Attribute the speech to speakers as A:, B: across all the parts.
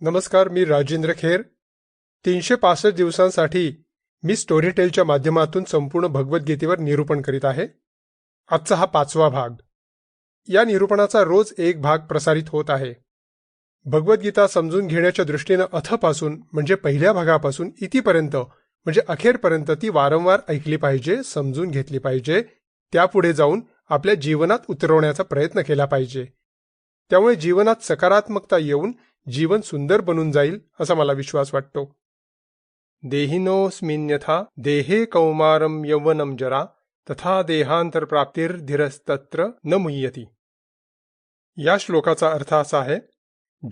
A: नमस्कार मी राजेंद्र खेर. तीनशे पासष्ट दिवसांसाठी मी स्टोरीटेलच्या माध्यमातून संपूर्ण भगवद्गीतेवर निरूपण करीत आहे. आजचा हा पाचवा भाग. या निरूपणाचा रोज एक भाग प्रसारित होत आहे. भगवद्गीता समजून घेण्याच्या दृष्टीनं अथपासून म्हणजे पहिल्या भागापासून इतिपर्यंत म्हणजे अखेरपर्यंत ती वारंवार ऐकली पाहिजे समजून घेतली पाहिजे त्यापुढे जाऊन आपल्या जीवनात उतरवण्याचा प्रयत्न केला पाहिजे. त्यामुळे जीवनात सकारात्मकता येऊन जीवन सुंदर बनून जाईल असा मला विश्वास वाटतो. देहिनोस्मिन्यथा देहे कौमारम यवनम जरा तथा देहांतर प्राप्तिर्धिरस्तत्र न मुह्यती. या श्लोकाचा अर्थ असा आहे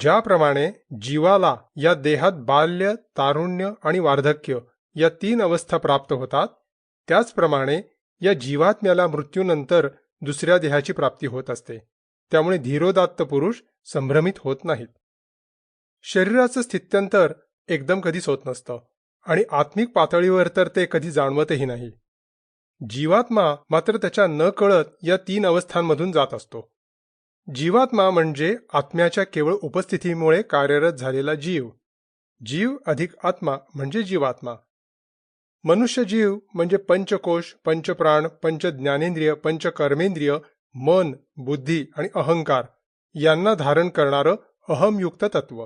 A: ज्याप्रमाणे जीवाला या देहात बाल्य तारुण्य आणि वार्धक्य या तीन अवस्था प्राप्त होतात त्याचप्रमाणे या जीवात्म्याला मृत्यूनंतर दुसऱ्या देहाची प्राप्ती होत असते. त्यामुळे धीरोदात्त पुरुष संभ्रमित होत नाहीत. शरीराचं स्थित्यंतर एकदम कधीच होत नसतं आणि आत्मिक पातळीवर तर ते कधी जाणवतही नाही. जीवात्मा मात्र त्याच्या न कळत या तीन अवस्थांमधून जात असतो. जीवात्मा म्हणजे आत्म्याच्या केवळ उपस्थितीमुळे कार्यरत झालेला जीव. जीव अधिक आत्मा म्हणजे जीवात्मा. मनुष्य जीव म्हणजे पंचकोश पंचप्राण पंच ज्ञानेंद्रिय पंच कर्मेंद्रिय मन बुद्धी आणि अहंकार यांना धारण करणारं अहमयुक्त तत्व.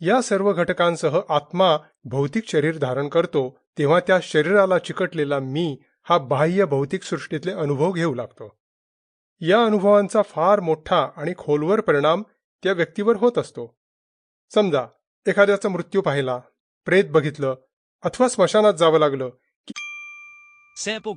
A: या सर्व घटकांसह आत्मा भौतिक शरीर धारण करतो तेव्हा त्या शरीराला चिकटलेला मी हा बाह्य भौतिक सृष्टीतले अनुभव घेऊ लागतो. या अनुभवांचा फार मोठा आणि खोलवर परिणाम त्या व्यक्तीवर होत असतो. समजा एखाद्याचा मृत्यू पाहिला प्रेत बघितलं अथवा स्मशानात जावं लागलं
B: Sample